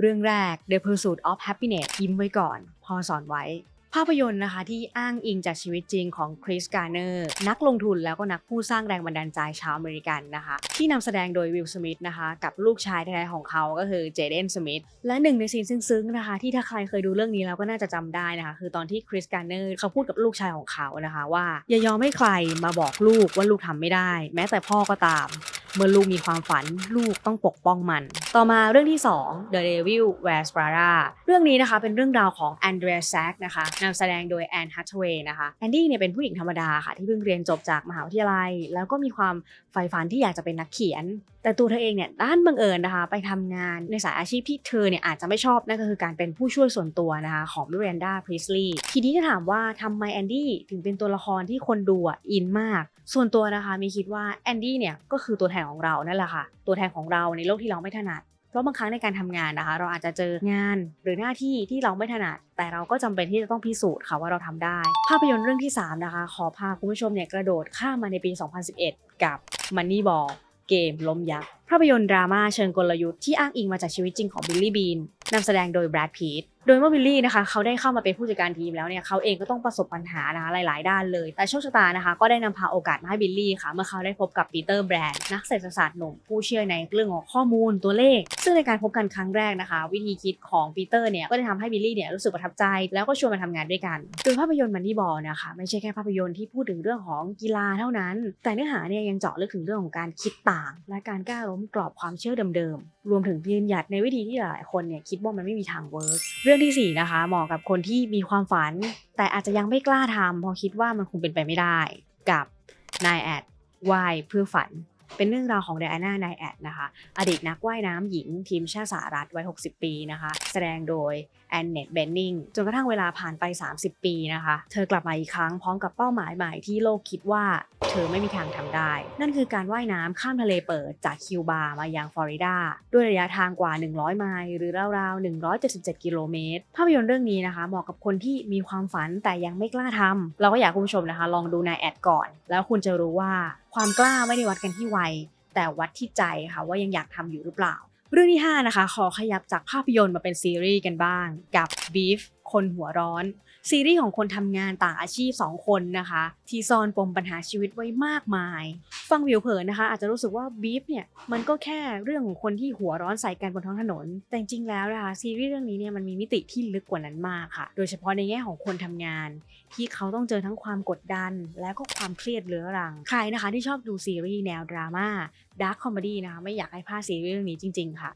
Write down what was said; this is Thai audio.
เรื่องแรก The Pursuit of Happiness ยิ้มไว้ก่อน พอสอนไว้ ภาพยนตร์นะคะที่อ้างอิงจากชีวิตจริงของคริสการ์เนอร์นักลงทุนแล้วก็นักผู้สร้างแรงบันดาลใจชาวอเมริกันนะคะ ที่นำแสดงโดยวิลสมิธนะคะ กับลูกชายแท้ๆของเขาก็คือเจเดนสมิธและหนึ่งในซีนซึ้งๆนะคะ ที่ถ้าใครเคยดูเรื่องนี้แล้วก็น่าจะจำได้นะคะ คือตอนที่คริสการ์เนอร์เขาพูดกับลูกชายของเขานะคะ ว่าอย่ายอมให้ใครมาบอกลูกว่าลูกทำไม่ได้ แม้แต่พ่อก็ตาม เมื่อลูกมีความฝันลูกต้องปกป้องมัน ต่อมาเรื่องที่ 2 The Devil Wears Prada เรื่องนี้นะคะเป็นเรื่องราวของแอนเดรียแซกนะคะนำแสดงโดยแอนฮัตเวย์นะคะแอนดี้เนี่ยเป็นผู้หญิงธรรมดาค่ะที่เพิ่งเรียนจบจากมหาวิทยาลัย แล้วก็มีความใฝ่ฝันที่อยากจะเป็นนักเขียน แต่ตัวเธอเองเนี่ยด้านบังเอิญนะคะ ไปทำงานในสายอาชีพที่เธอเนี่ยอาจจะไม่ชอบนั่นก็คือการเป็นผู้ช่วยส่วนตัวนะคะของมิเรนดาพริสลีย์ทีนี้จะถามว่าทำไมแอนดี้ถึงเป็นตัวละครที่คนดูอินมาก ส่วนตัวนะคะมีคิดว่าแอนดี้เนี่ยก็คือตัวแทนของเรานั่นแหละค่ะ ตัวแทนของเราในโลกที่เราไม่ถนัดเพราะบางครั้งในการทำงานนะคะ เราอาจจะเจองานหรือหน้าที่ที่เราไม่ถนัด แต่เราก็จำเป็นที่จะต้องพิสูจน์ค่ะว่าเราทำได้ ภาพยนตร์เรื่องที่ 3 นะคะ ขอพาคุณผู้ชมเนี่ยกระโดดข้ามมาในปี 2011 กับ Moneyball เกมล้มยักษ์ภาพยนตร์ดราม่าเชิงกลยุทธ์ที่อ้างอิงมาจากชีวิตจริงของบิลลี่บีนนำแสดงโดยแบรดพีต โดยเมื่อบิลลี่นะคะเขาได้เข้ามาเป็นผู้จัดการทีมแล้วเนี่ยเขาเองก็ต้องประสบปัญหานะคะหลาย ๆ ด้านเลย แต่โชคชะตานะคะก็ได้นำพาโอกาสมาให้บิลลี่ค่ะเมื่อเขาได้พบกับปีเตอร์แบรนด์นักเศรษฐศาสตร์หนุ่มผู้เชี่ยวในเรื่องของข้อมูลตัวเลข ซึ่งในการพบกันครั้งแรกนะคะ วิธีคิดของปีเตอร์เนี่ยก็ได้ทำให้บิลลี่เนี่ยรู้สึกประทับใจ แล้วก็ชวนมาทำงานด้วยกันโดยภาพยนตร์มันนี่บอลนะคะไม่ใช่แค่ภาพยนตร์ที่พูดถึงเรื่องของกีฬาเท่านั้น แต่เนื้อหาเนี่ยยังเจาะลึกถึงเรื่องของการคิดต่าง และการกล้าล้มกรอบความเชื่อเดิม ๆ รวมถึงยืนหยัดในวิธีที่หลายคนเนี่ยคิดว่ามันไม่มีทางเวิร์กรื่องที่สี่นะคะ เหมาะกับคนที่มีความฝัน แต่อาจจะยังไม่กล้าทำเพราะคิดว่ามันคงเป็นไปไม่ได้ กับนายแอดวายเพื่อฝัน เป็นเรื่องราวของไดอาน่านายแอดนะคะ อดีตนักว่ายน้ำหญิงทีมชาติสหรัฐวัย 60 ปีนะคะ แสดงโดยแอนเนตเบนนิงจนกระทั่งเวลาผ่านไป 30 ปีนะคะ เธอกลับมาอีกครั้งพร้อมกับเป้าหมายใหม่ที่โลกคิดว่าเธอไม่มีทางทำได้ นั่นคือการว่ายน้ำข้ามทะเลเปิดจากคิวบามายังฟลอริดาด้วยระยะทางกว่า 100 ไมล์หรือราวๆ 177 กิโลเมตร ภาพยนตร์เรื่องนี้นะคะ เหมาะกับคนที่มีความฝันแต่ยังไม่กล้าทำเราก็อยากคุณผู้ชมนะคะ ลองดูในแอดก่อน แล้วคุณจะรู้ว่า ความกล้าไม่ได้วัดกันที่วัย แต่วัดที่ใจค่ะว่ายังอยากทำอยู่หรือเปล่า เรื่องที่ 5 นะคะ ขอขยับจากภาพยนตร์มาเป็นซีรีส์กันบ้างกับ Beef คนหัวร้อน ซีรีส์ของคนทำงานต่างอาชีพ 2 คนนะคะ ที่ซ่อนปมปัญหาชีวิตไว้มากมาย ฟังวิวเผินนะคะ อาจจะรู้สึกว่า Beef เนี่ยมันก็แค่เรื่องของคนที่หัวร้อนใส่กันบนท้องถนน แต่จริงแล้วนะคะซีรีส์เรื่องนี้เนี่ยมันมีมิติที่ลึกกว่านั้นมากค่ะ โดยเฉพาะในแง่ของคนทำงาน ที่เขาต้องเจอทั้งความกดดัน และก็ความเครียดเรื้อรัง ใครนะคะที่ชอบดูซีรีส์แนวดราม่าดาร์คคอมเมดี้นะคะไม่อยากให้พลาดซีรีส์เรื่องนี้จริง ๆ ค่ะ